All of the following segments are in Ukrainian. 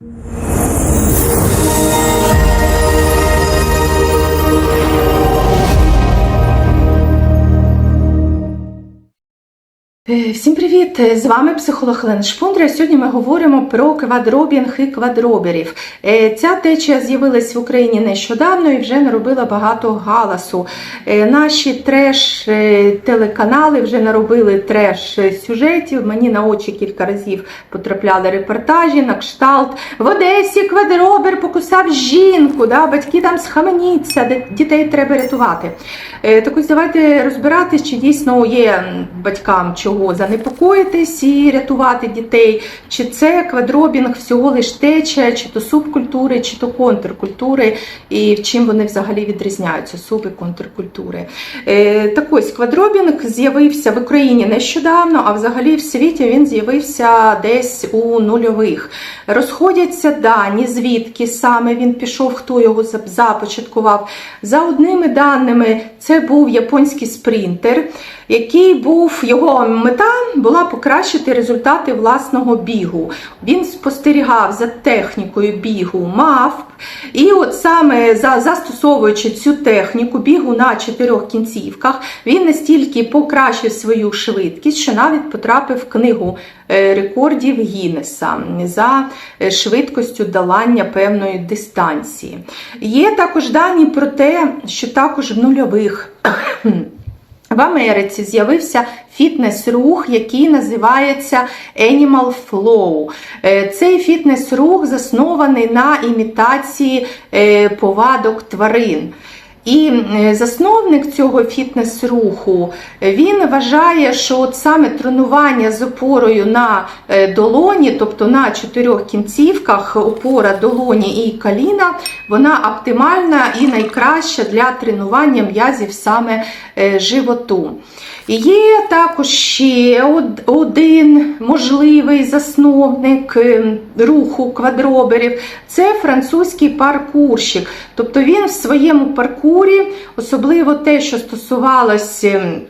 Е, Всім привіт! З вами психолог Олена Шпундра. Сьогодні ми говоримо про квадробінг і квадроберів. Е, Ця течія з'явилась в Україні нещодавно і вже наробила багато галасу. Е, Наші треш-телеканали вже наробили треш-сюжетів. Мені на очі кілька разів потрапляли репортажі на кшталт. В Одесі квадробер покусав жінку, да? батьки там схаменіться, дітей треба рятувати. Е, Так ось давайте розбиратись, чи дійсно є батькам чого занепокоїтись і рятувати дітей, чи це квадробінг всього лиш течія, чи то субкультури, чи то контркультури, і чим вони взагалі відрізняються, суб і контркультури. Е, Так ось квадробінг з'явився в Україні нещодавно, а взагалі в світі він з'явився десь у нульових. Розходяться дані, звідки саме він пішов, хто його за- започаткував. За одними даними, це був японський спринтер, який був його мета була покращити результати власного бігу. Він спостерігав за технікою бігу мавп, і от саме за, застосовуючи цю техніку бігу на чотирьох кінцівках, він настільки покращив свою швидкість, що навіть потрапив в книгу е, рекордів Гіннеса за е, швидкістю долання певної дистанції. Є також дані про те, що також в нульових. В Америці з'явився фітнес-рух, який називається Animal Flow. Е, Цей фітнес-рух заснований на імітації е, повадок тварин. І е, засновник цього фітнес-руху е, він вважає, що от саме тренування з опорою на е, долоні, тобто на чотирьох кінцівках, опора долоні і коліна, вона оптимальна і найкраща для тренування м'язів саме животу. Є також ще один можливий засновник е, руху квадроберів це французький паркурщик. Тобто він в своєму паркурі, особливо те, що стосувалося е,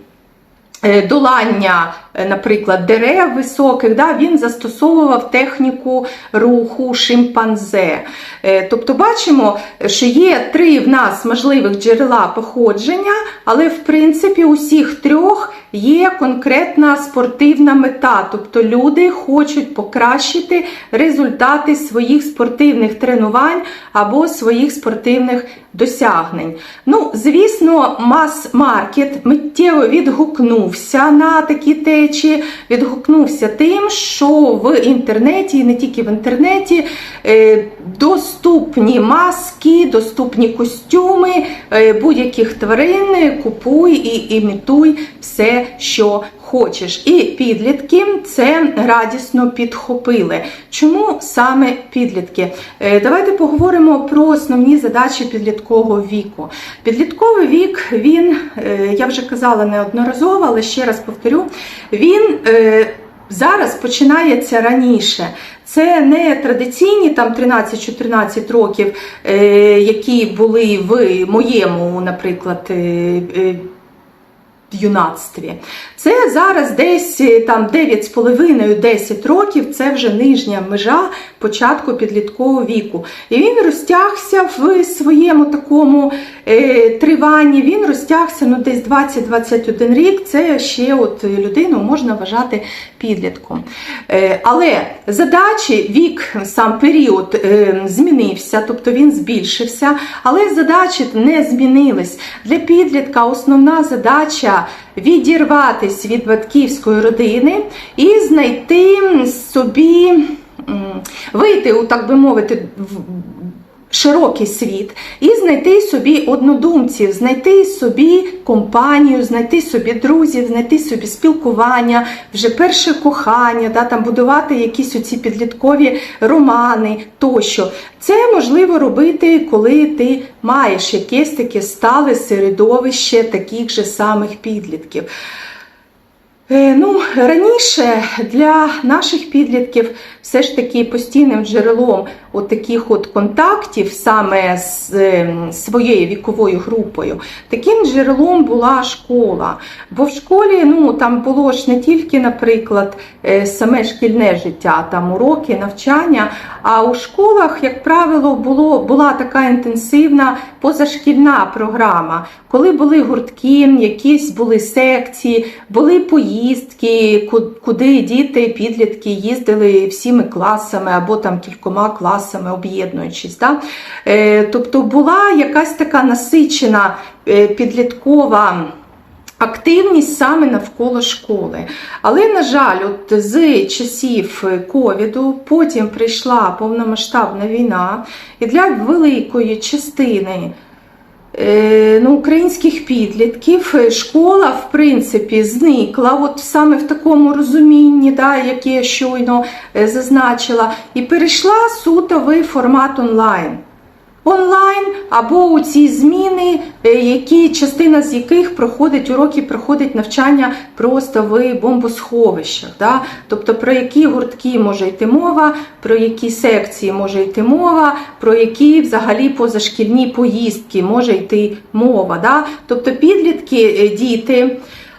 долання, е, наприклад, дерев високих, да, він застосовував техніку руху шимпанзе. Е, Тобто бачимо, що є три в нас можливих джерела походження, але в принципі усіх трьох є конкретна спортивна мета. Тобто люди хочуть покращити результати своїх спортивних тренувань або своїх спортивних досягнень. Ну, звісно, мас-маркет миттєво відгукнувся на такі течії, відгукнувся тим, що в інтернеті, і не тільки в інтернеті, е, доступні маски, доступні костюми е, будь-яких тварин, купуй і імітуй все, що хочеш. І підлітки це радісно підхопили. Чому саме підлітки? Е, Давайте поговоримо про основні задачі підліткового віку. Підлітковий вік, він, е, я вже казала неодноразово, але ще раз повторю, він е, зараз починається раніше. Це не традиційні там 13-14 років, які були в моєму, наприклад, юнацтві. Це зараз десь е, там 9,5-10 років, це вже нижня межа початку підліткового віку. І він розтягся в своєму такому е, триванні, він розтягся ну, десь 20-21 рік. Це ще от людину можна вважати підлітком. Е, але задачі, вік, сам період е, змінився, тобто він збільшився, але задачі не змінились. Для підлітка основна задача відірватись від батьківської родини і знайти собі, вийти, так би мовити, в широкий світ і знайти собі однодумців, знайти собі компанію, знайти собі друзів, знайти собі спілкування, вже перше кохання, да, там будувати якісь оці підліткові романи тощо. Це можливо робити, коли ти маєш якесь таке стале середовище таких же самих підлітків. Е, Ну, раніше для наших підлітків все ж таки постійним джерелом от таких от контактів саме з е, своєю віковою групою, таким джерелом була школа. Бо в школі ну, там було ж не тільки, наприклад, е, саме шкільне життя, там уроки, навчання, а у школах, як правило, було, була така інтенсивна позашкільна програма, коли були гуртки, якісь були секції, були поїздки, куди діти, підлітки їздили всіми класами або там кількома класами, об'єднуючись. Да? Е, Тобто була якась така насичена е, підліткова. Активність саме навколо школи. Але, на жаль, от з часів ковіду потім прийшла повномасштабна війна, і для великої частини е, ну, українських підлітків школа, в принципі, зникла, от саме в такому розумінні, да, яке я щойно е, зазначила, і перейшла суто в формат онлайн онлайн або у ці зміни, е, які частина з яких проходить уроки, проходить навчання просто в бомбосховищах. Да? Тобто про які гуртки може йти мова, про які секції може йти мова, про які взагалі позашкільні поїздки може йти мова. Да? Тобто підлітки, е, діти.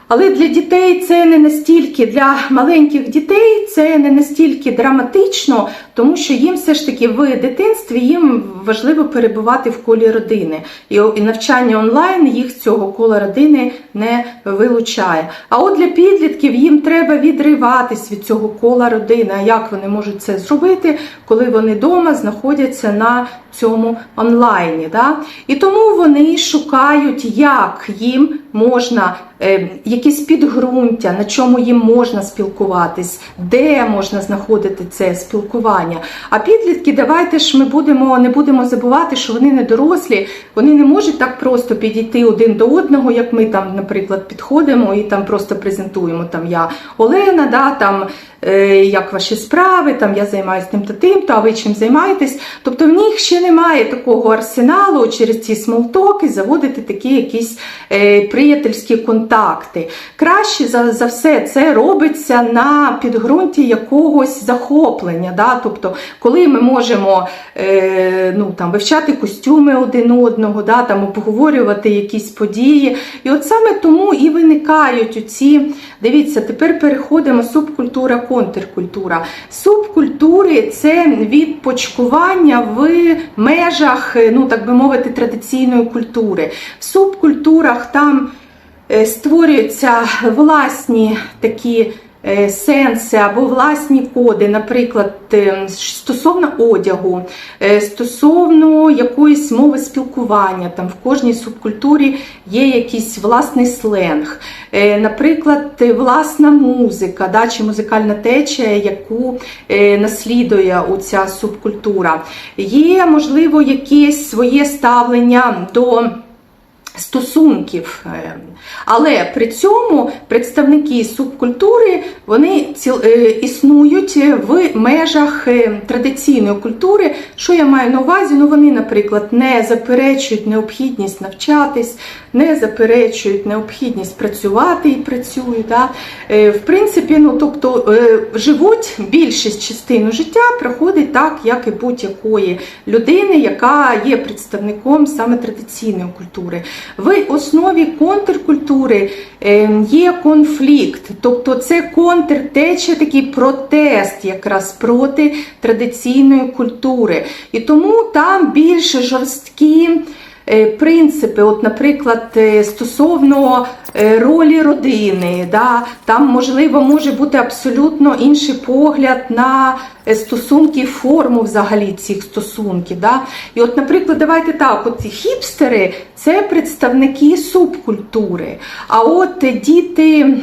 Але для дітей це не настільки, для маленьких дітей це не настільки драматично, тому що їм все ж таки в дитинстві їм важливо перебувати в колі родини. І навчання онлайн їх цього кола родини не вилучає. А от для підлітків їм треба відриватись від цього кола родини. А як вони можуть це зробити, коли вони вдома знаходяться на цьому онлайні? Да? І тому вони шукають, як їм можна. е, Якісь підґрунтя, на чому їм можна спілкуватись, де можна знаходити це спілкування. А підлітки, давайте ж ми будемо не будемо забувати, що вони не дорослі, вони не можуть так просто підійти один до одного, як ми там, наприклад, підходимо і там просто презентуємо. Там я Олена, да, там е, як ваші справи, там я займаюся тим та тим, то а ви чим займаєтесь. Тобто в них ще немає такого арсеналу через ці смолтоки заводити такі якісь е, приятельські контакти. Краще за, за все це робиться на підґрунті якогось захоплення. Да? Тобто, коли ми можемо е, ну, там, вивчати костюми один одного, да? там, обговорювати якісь події. І от саме тому і виникають оці, дивіться, тепер переходимо субкультура, контркультура. Субкультури це відпочкування в межах, ну так би мовити, традиційної культури. В субкультурах там е, створюються власні такі е, сенси або власні коди, наприклад, е, стосовно одягу, е, стосовно якоїсь мови спілкування. Там в кожній субкультурі є якийсь власний сленг, Е, наприклад, е, власна музика, да, чи музикальна течія, яку е, наслідує оця субкультура. Є, можливо, якесь своє ставлення до стосунків. Е, Але при цьому представники субкультури вони е, існують в межах е, традиційної культури. Що я маю на увазі? Ну вони, наприклад, не заперечують необхідність навчатись, не заперечують необхідність працювати і працюють. Да? В принципі, ну тобто живуть більшість частину життя проходить так, як і будь-якої людини, яка є представником саме традиційної культури. В основі контркультури е, є конфлікт, тобто це контртеча, такий протест якраз проти традиційної культури. І тому там більш жорсткі. Е, Принципи, от, наприклад, е, стосовно е, ролі родини, да, там можливо може бути абсолютно інший погляд на стосунки, форму взагалі цих стосунків. Да. І от, наприклад, давайте так: от хіпстери це представники субкультури. А от діти.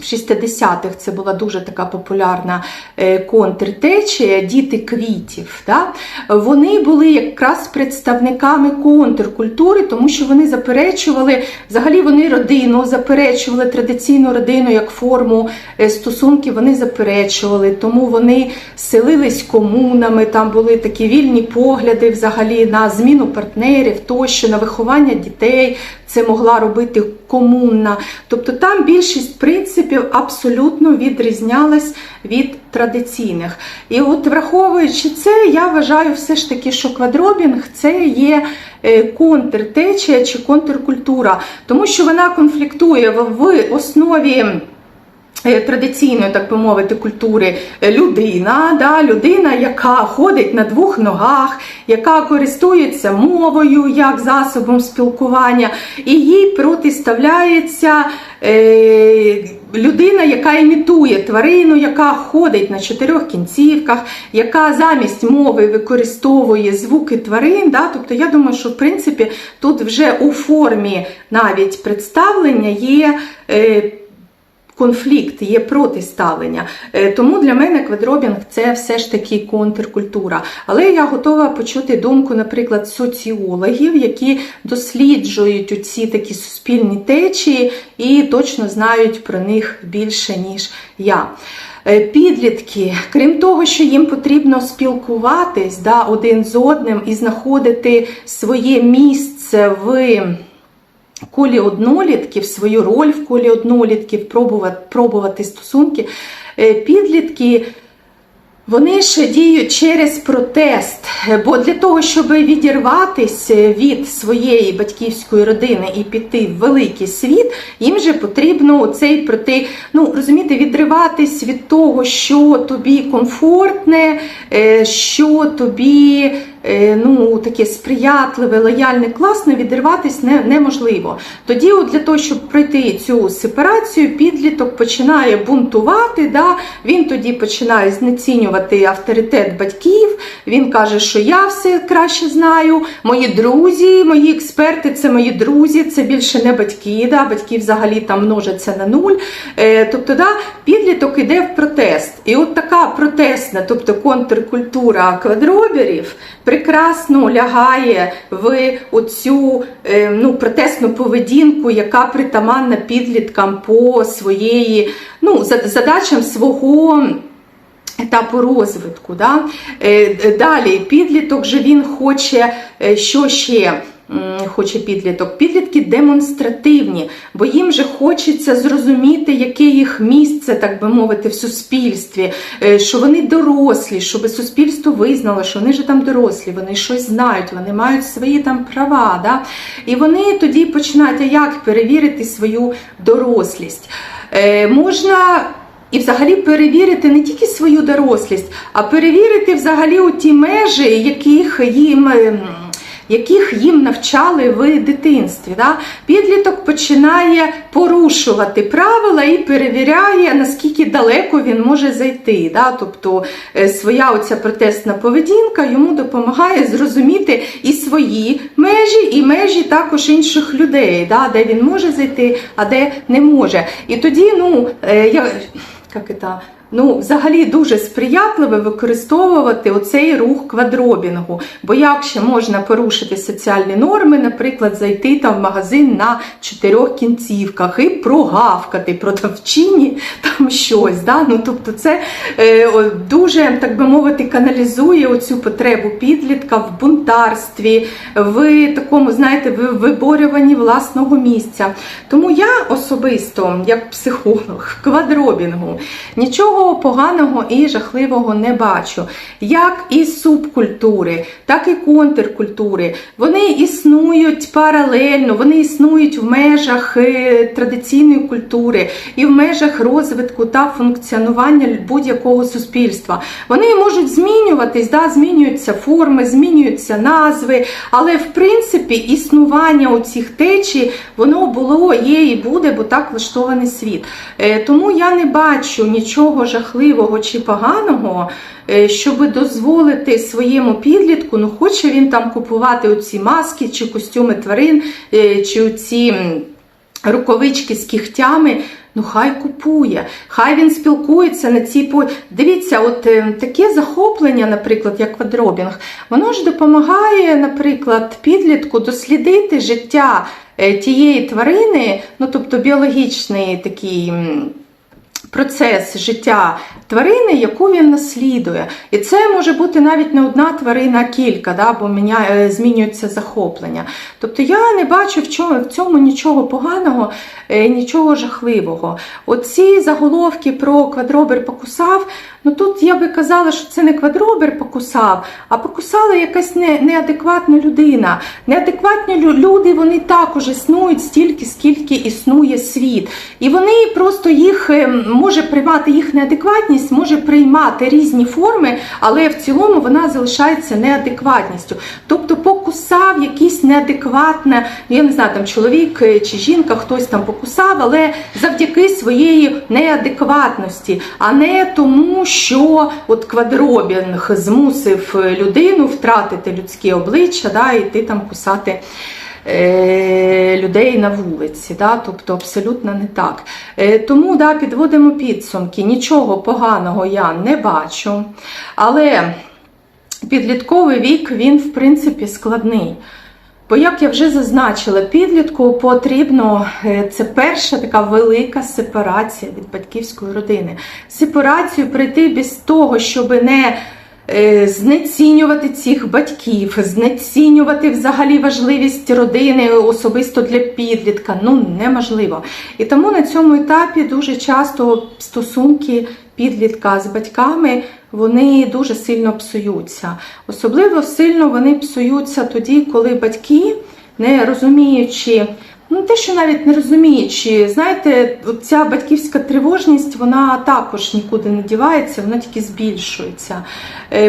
В 60-х це була дуже така популярна е, контртечія, діти квітів. Да? Вони були якраз представниками контркультури, тому що вони заперечували, взагалі вони родину заперечували традиційну родину як форму е, стосунків, вони заперечували, тому вони селились комунами, там були такі вільні погляди взагалі на зміну партнерів, тощо, на виховання дітей. Це могла робити комунна. Тобто там більшість принципів абсолютно відрізнялась від традиційних. І от враховуючи це, я вважаю все ж таки, що квадробінг це є е, контртечія чи контркультура, тому що вона конфліктує в в основі. Е, Традиційної, так би мовити, культури е, людина, да, людина, яка ходить на двох ногах, яка користується мовою як засобом спілкування, і їй протиставляється е, людина, яка імітує тварину, яка ходить на чотирьох кінцівках, яка замість мови використовує звуки тварин. Да? Тобто, я думаю, що в принципі тут вже у формі навіть представлення є. Е, конфлікт, є протиставлення. Е, Тому для мене квадробінг це все ж таки контркультура. Але я готова почути думку, наприклад, соціологів, які досліджують ці такі суспільні течії і точно знають про них більше, ніж я. Е, Підлітки, крім того, що їм потрібно спілкуватись да, один з одним і знаходити своє місце в колі однолітків, свою роль в колі однолітків, пробувати, пробувати стосунки, е, підлітки. Вони ще діють через протест, бо для того, щоб відірватися від своєї батьківської родини і піти в великий світ, їм же потрібно цей проти, ну розумієте, відриватись від того, що тобі комфортне, е, що тобі е, ну, таке сприятливе, лояльне, класне, відриватись не, неможливо. Тоді, от для того, щоб пройти цю сепарацію, підліток починає бунтувати. Да? Він тоді починає знецінювати авторитет батьків. Він каже, що я все краще знаю. Мої друзі, мої експерти це мої друзі, це більше не батьки. Да? Батьки взагалі там множаться на нуль. Е, тобто, да, підліток іде в протест. І от така протестна, тобто контркультура квадроберів, прекрасно лягає в оцю е, ну, протестну поведінку, яка притаманна підліткам по своєї ну, задачам свого. Етапу розвитку. Да? Е, Далі підліток же він хоче, е, що ще хоче підліток? Підлітки демонстративні, бо їм же хочеться зрозуміти, яке їх місце, так би мовити, в суспільстві, е, що вони дорослі, щоб суспільство визнало, що вони ж там дорослі, вони щось знають, вони мають свої там права. Да? І вони тоді починають, а як перевірити свою дорослість. Е, Можна і взагалі перевірити не тільки свою дорослість, а перевірити взагалі у ті межі, яких їм. Яких їм навчали в дитинстві. Да? Підліток починає порушувати правила і перевіряє, наскільки далеко він може зайти. Да? Тобто е, своя оця протестна поведінка йому допомагає зрозуміти і свої межі, і межі також інших людей, да? де він може зайти, а де не може. І тоді, ну, е, я, як це, Ну, взагалі дуже сприятливо використовувати оцей рух квадробінгу. Бо як ще можна порушити соціальні норми, наприклад, зайти там в магазин на чотирьох кінцівках і прогавкати продавчині там щось. Да? Ну, тобто це е, дуже, так би мовити, каналізує оцю потребу підлітка в бунтарстві, в такому, знаєте, в виборюванні власного місця. Тому я особисто, як психолог, квадробінгу, нічого поганого і жахливого не бачу. Як і субкультури, так і контркультури. Вони існують паралельно, вони існують в межах е, традиційної культури і в межах розвитку та функціонування будь-якого суспільства. Вони можуть змінюватись, да, змінюються форми, змінюються назви, але в принципі існування у цих течій воно було, є і буде, бо так влаштований світ. Е, Тому я не бачу нічого жахливого чи поганого, е, щоб дозволити своєму підлітку, ну хоче він там купувати оці маски чи костюми тварин, е, чи оці рукавички з кігтями. Ну, хай купує, хай він спілкується на цій по. Дивіться, от е, таке захоплення, наприклад, як квадробінг, воно ж допомагає, наприклад, підлітку дослідити життя тієї тварини, ну тобто біологічний такий. Процес життя тварини, яку він наслідує. І це може бути навіть не одна тварина, а кілька, да, бо міняє, змінюється захоплення. Тобто я не бачу в чому, в цьому нічого поганого, е, нічого жахливого. Оці заголовки про квадробер покусав. Ну тут я би казала, що це не квадробер покусав, а покусала якась не, неадекватна людина. Неадекватні люди вони також існують стільки, скільки існує світ. І вони просто їх е, може приймати їх неадекватність, може приймати різні форми, але в цілому вона залишається неадекватністю. Тобто покусав якийсь неадекватне, ну, я не знаю, там чоловік е, чи жінка, хтось там покусав, але завдяки своєї неадекватності, а не тому, що от квадробінг змусив е, людину втратити людське обличчя, да, і йти там кусати. Е, Людей на вулиці, да? тобто абсолютно не так. Е, Тому да, підводимо підсумки. Нічого поганого я не бачу. Але підлітковий вік він, в принципі, складний. Бо, як я вже зазначила, підлітку потрібно е, це перша така велика сепарація від батьківської родини. Сепарацію прийти без того, щоб не знецінювати цих батьків, знецінювати взагалі важливість родини особисто для підлітка. Ну неможливо. І тому на цьому етапі дуже часто стосунки підлітка з батьками вони дуже сильно псуються. Особливо сильно вони псуються тоді, коли батьки, не розуміючи, ну те, що навіть не розуміючи, знаєте, ця батьківська тривожність, вона також нікуди не дівається, вона тільки збільшується.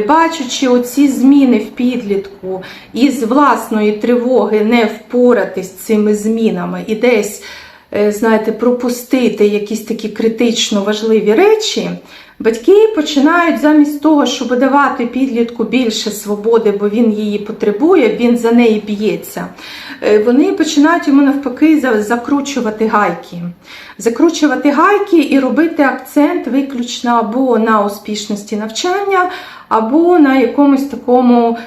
Бачучи оці зміни в підлітку із власної тривоги не впоратись з цими змінами і десь е, знаєте, пропустити якісь такі критично важливі речі, батьки починають замість того, щоб давати підлітку більше свободи, бо він її потребує, він за неї б'ється. е, Вони починають йому навпаки закручувати гайки. Закручувати гайки і робити акцент виключно або на успішності навчання, або на якомусь такому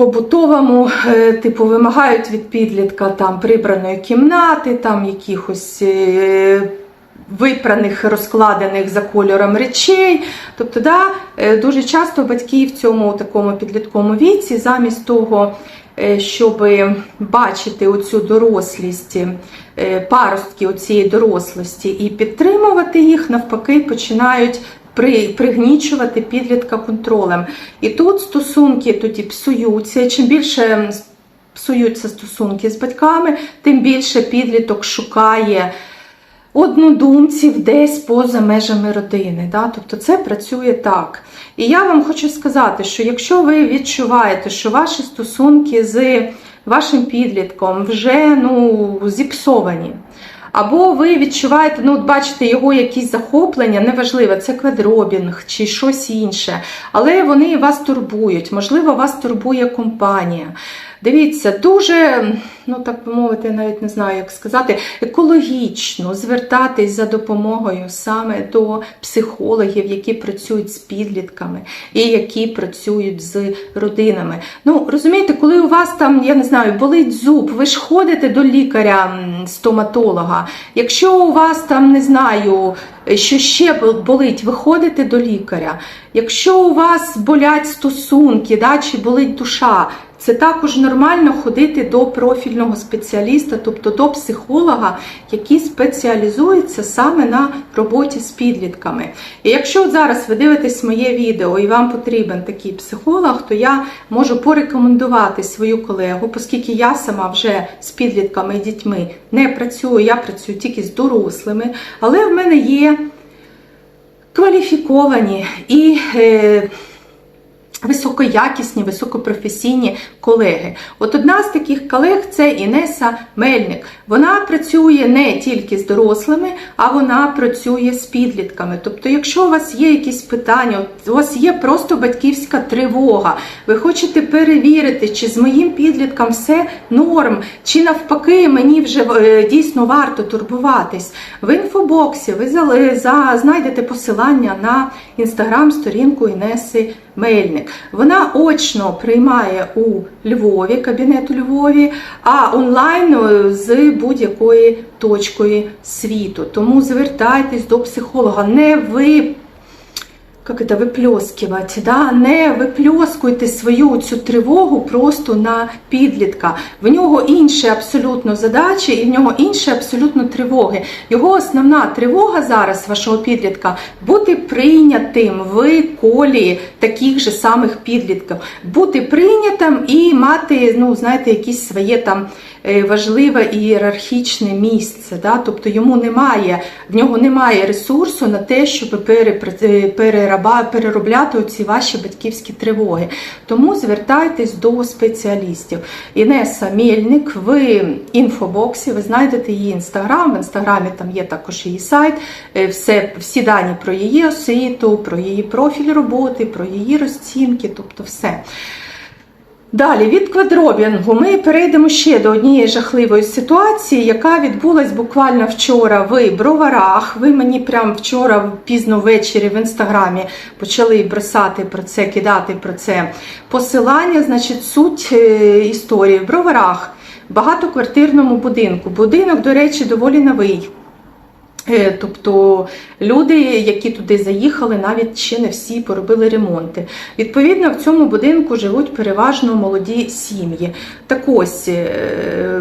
побутовому, е, типу, вимагають від підлітка там прибраної кімнати, там якихось. е, Випраних, розкладених за кольором речей. Тобто, да, е, дуже часто батьки в цьому такому підлітковому віці, замість того, щоб бачити оцю дорослість, паростки оцієї дорослості і підтримувати їх, навпаки, починають при, пригнічувати підлітка контролем. І тут стосунки тоді псуються. Чим більше псуються стосунки з батьками, тим більше підліток шукає однодумців десь поза межами родини. Да? Тобто це працює так. І я вам хочу сказати, що якщо ви відчуваєте, що ваші стосунки з вашим підлітком вже ну, зіпсовані, або ви відчуваєте, ну, бачите його якісь захоплення, неважливо, це квадробінг чи щось інше, але вони вас турбують, можливо, вас турбує компанія. Дивіться, дуже, ну так би мовити, я навіть не знаю, як сказати, екологічно звертатись за допомогою саме до психологів, які працюють з підлітками і які працюють з родинами. Ну, розумієте, коли у вас там, я не знаю, болить зуб, ви ж ходите до лікаря-стоматолога. Якщо у вас там, не знаю, що ще бол- болить, ви ходите до лікаря. Якщо у вас болять стосунки, да, чи болить душа, це також нормально ходити до профільного спеціаліста, тобто до психолога, який спеціалізується саме на роботі з підлітками. І якщо от зараз ви дивитесь моє відео і вам потрібен такий психолог, то я можу порекомендувати свою колегу, оскільки я сама вже з підлітками і дітьми не працюю, я працюю тільки з дорослими, але в мене є кваліфіковані і е, високоякісні, високопрофесійні колеги. От одна з таких колег це Інеса Мельник. Вона працює не тільки з дорослими, а вона працює з підлітками. Тобто, якщо у вас є якісь питання, у вас є просто батьківська тривога, ви хочете перевірити, чи з моїм підлітком все норм, чи навпаки мені вже е, дійсно варто турбуватись. В інфобоксі ви за- знайдете посилання на інстаграм-сторінку Інеси Мельник. Вона очно приймає у Львові, кабінет у Львові, а онлайн е, з будь-якої точкою світу. Тому звертайтесь до психолога. Не ви как это выплескивать, да? не випльоскуйте свою цю тривогу просто на підлітка. В нього інші абсолютно задачі і в нього інші абсолютно тривоги. Його основна тривога зараз, вашого підлітка, бути прийнятим в колі таких же самих підлітків, бути прийнятим і мати, ну, знаєте, якісь своє там е, важливе ієрархічне місце. Да? Тобто йому немає, в нього немає ресурсу на те, щоб перераба- переробляти ці ваші батьківські тривоги. Тому звертайтесь до спеціалістів. Інеса Мельник в інфобоксі, ви знайдете її інстаграм. В інстаграмі там є також її сайт, е, все, всі дані про її освіту, про її профіль роботи, про її розцінки, тобто все. Далі від квадробінгу ми перейдемо ще до однієї жахливої ситуації, яка відбулась буквально вчора в броварах. Ви мені прямо вчора пізно ввечері в інстаграмі почали бросати про це, кидати про це посилання. Значить, суть е, історії в броварах, багатоквартирному будинку. Будинок, до речі, доволі новий. Е, Тобто люди, які туди заїхали, навіть ще не всі поробили ремонти. Відповідно, в цьому будинку живуть переважно молоді сім'ї. Так ось е,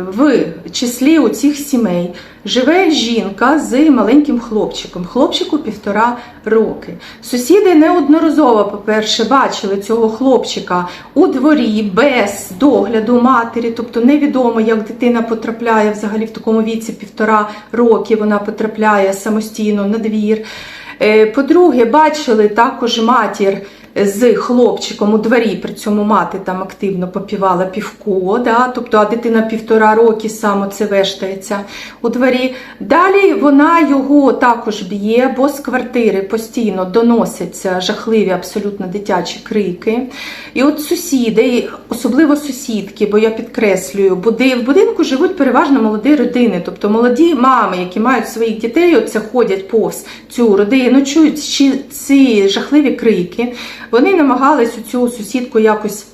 в числі у цих сімей живе жінка з маленьким хлопчиком. Хлопчику півтора роки. Сусіди неодноразово, по-перше, бачили цього хлопчика у дворі без догляду матері, тобто невідомо, як дитина потрапляє взагалі в такому віці півтора роки. Вона потрапляє самостійно на двір. Е, По-друге, бачили також матір з хлопчиком у дворі, при цьому мати там активно попівала півко, да? тобто а дитина півтора роки само це вештається у дворі. Далі вона його також б'є, бо з квартири постійно доносяться жахливі абсолютно дитячі крики. І от сусіди, особливо сусідки, бо я підкреслюю, в будинку живуть переважно молоді родини, тобто молоді мами, які мають своїх дітей, оце ходять повз цю родину, чують ці жахливі крики. Вони намагались цю сусідку якось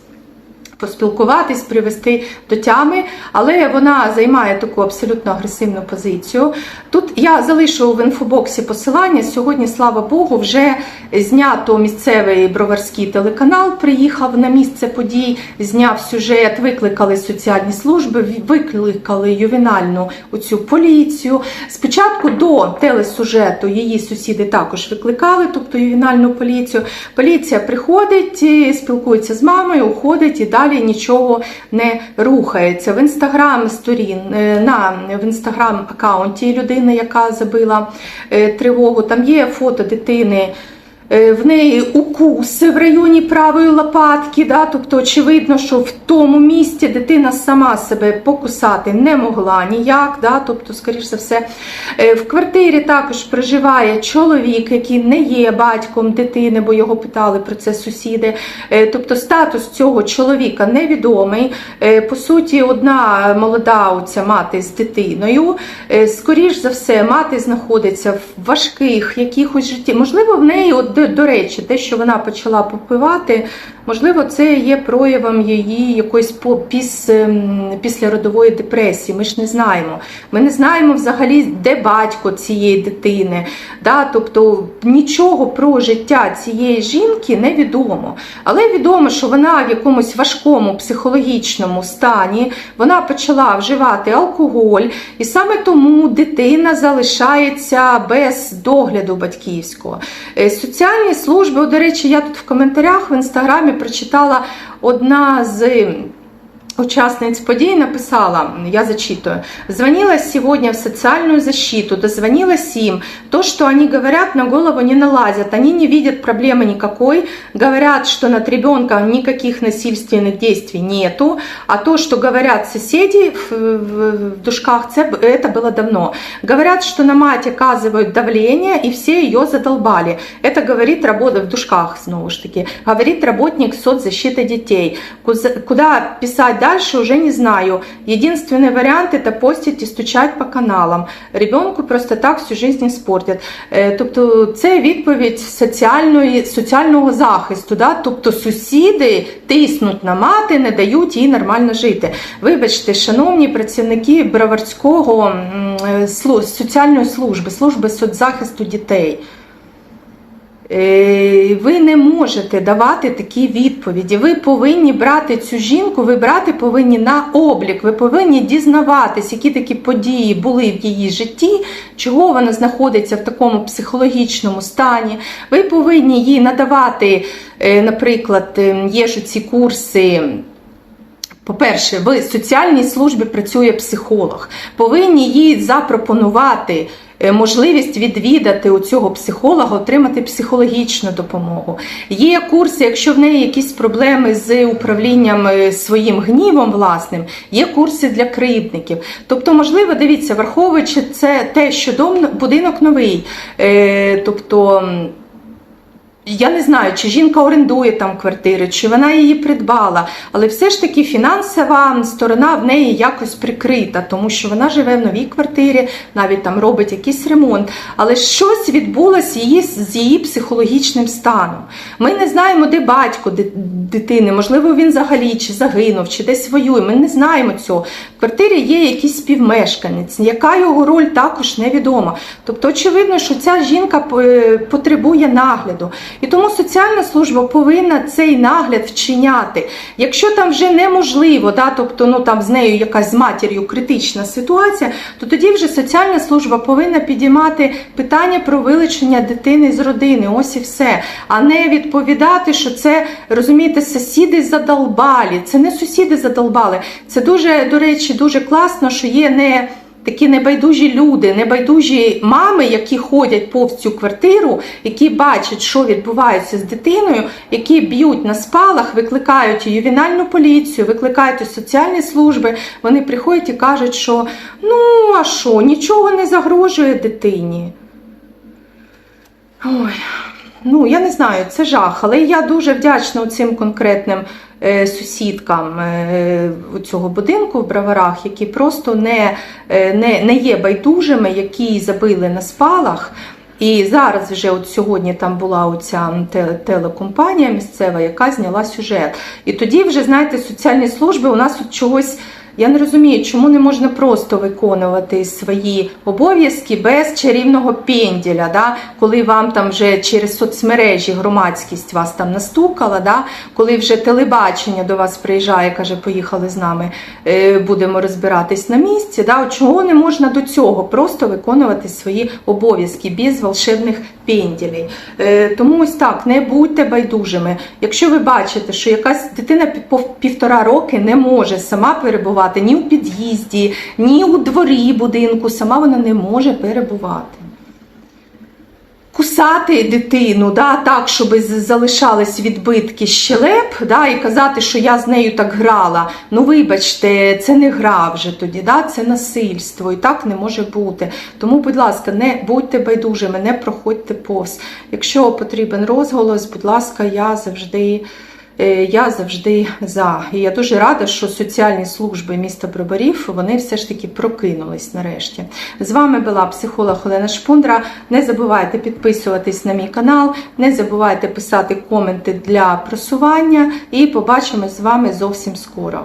поспілкуватись, привести до тями, але вона займає таку абсолютно агресивну позицію. Тут я залишу в інфобоксі посилання. Сьогодні, слава Богу, вже знято місцевий броварський телеканал. Приїхав на місце подій, зняв сюжет, викликали соціальні служби, викликали ювенальну оцю поліцію. Спочатку до телесюжету її сусіди також викликали, тобто ювенальну поліцію. Поліція приходить, спілкується з мамою, уходить і далі нічого не рухається. В інстаграм сторін е, на в інстаграм аккаунті людини, яка забила е, тривогу, там є фото дитини. Е, В неї укус в районі правої лопатки, да? тобто очевидно, що в тому місці дитина сама себе покусати не могла ніяк. Да? Тобто, скоріш за все, Е, в квартирі також проживає чоловік, який не є батьком дитини, бо його питали про це сусіди. Е, Тобто статус цього чоловіка невідомий. Е, По суті, одна молода оця мати з дитиною. Скоріш за все, мати знаходиться в важких якихось житті. Можливо, в неї, от, до речі, те, що вона почала попивати, можливо, це є проявом її якоїсь піс, ем, післяродової депресії. Ми ж не знаємо. Ми не знаємо взагалі, де батько цієї дитини. Да? Тобто нічого про життя цієї жінки не відомо. Але відомо, що вона в якомусь важкому психологічному стані, вона почала вживати алкоголь, і саме тому дитина залишається без догляду батьківського. Е, Соціальні служби, до речі, я тут в коментарях в інстаграмі прочитала одна з. Участниц подій написала, я зачитываю, звонила сегодня в социальную защиту, дозвонилась им. То, что они говорят, на голову не налазят, они не видят проблемы никакой, говорят, что над ребенком никаких насильственных действий нету, а то, что говорят соседи в, в- в душках, это было давно. Говорят, что на мать оказывают давление, и все ее задолбали. Это говорит работа в душках, снова ж таки, говорит работник соцзащиты детей. Куда писать дальше уже не знаю. Единственный вариант это постить і стучать по каналам. Ребенку просто так всю жизнь испортять. Е, Тобто це відповідь соціальної, соціального захисту. Да? Тобто сусіди тиснуть на мати, не дають їй нормально жити. Вибачте, шановні працівники Броварського е, соціальної служби, служби соцзахисту дітей. Е, Ви не можете давати такі відповіді. Ви повинні брати цю жінку, ви брати повинні на облік, ви повинні дізнаватись, які такі події були в її житті, чого вона знаходиться в такому психологічному стані. Ви повинні їй надавати, е, наприклад, е, є ж ці курси. По-перше, в соціальній службі працює психолог. Повинні їй запропонувати е, можливість відвідати у цього психолога, отримати психологічну допомогу. Є курси, якщо в неї якісь проблеми з управлінням е, своїм гнівом власним, є курси для кривдників. Тобто, можливо, дивіться, враховуючи це те, що дом, будинок новий, е, тобто. Я не знаю, чи жінка орендує там квартири, чи вона її придбала, але все ж таки фінансова сторона в неї якось прикрита, тому що вона живе в новій квартирі, навіть там робить якийсь ремонт. Але щось відбулося її з її психологічним станом. Ми не знаємо, де батько дитини, можливо, він взагалі чи загинув, чи десь воює. Ми не знаємо цього. Квартирі є якийсь співмешканець, яка його роль також невідома. Тобто, очевидно, що ця жінка е, потребує нагляду. І тому соціальна служба повинна цей нагляд вчиняти. Якщо там вже неможливо, да, тобто ну, там з нею якась з матір'ю критична ситуація, то тоді вже соціальна служба повинна підіймати питання про вилучення дитини з родини. Ось і все. А не відповідати, що це, розумієте, сусіди задолбалі. Це не сусіди задолбали. Це дуже, до речі, дуже класно, що є не такі небайдужі люди, небайдужі мами, які ходять повз цю квартиру, які бачать, що відбувається з дитиною, які б'ють на спалах, викликають ювенальну поліцію, викликають соціальні служби. Вони приходять і кажуть, що ну а що, нічого не загрожує дитині. Ой. Ну, я не знаю, це жах, але я дуже вдячна цим конкретним е, сусідкам е, цього будинку в Броварах, які просто не, е, не, не є байдужими, які забили на спалах. І зараз вже от сьогодні там була оця телекомпанія місцева, яка зняла сюжет. І тоді вже, знаєте, соціальні служби у нас от чогось. Я не розумію, чому не можна просто виконувати свої обов'язки без чарівного пенділя, да? коли вам там вже через соцмережі громадськість вас там настукала, да? коли вже телебачення до вас приїжджає, каже, поїхали з нами, е, будемо розбиратись на місці. Да? Чого не можна до цього? Просто виконувати свої обов'язки без волшебних пенділей. Е, Тому ось так, не будьте байдужими. Якщо ви бачите, що якась дитина пів- півтора роки не може сама перебувати ні у під'їзді, ні у дворі будинку, сама вона не може перебувати. Кусати дитину, да, так, щоб залишались відбитки щелеп, да, і казати, що я з нею так грала. Ну, вибачте, це не гра вже тоді, да, це насильство, і так не може бути. Тому, будь ласка, не будьте байдужими, не проходьте повз. Якщо потрібен розголос, будь ласка, я завжди. Е, Я завжди за. І я дуже рада, що соціальні служби міста Броборів вони все ж таки прокинулись нарешті. З вами була психолог Олена Шпундра. Не забувайте підписуватись на мій канал, не забувайте писати коменти для просування. І побачимось з вами зовсім скоро.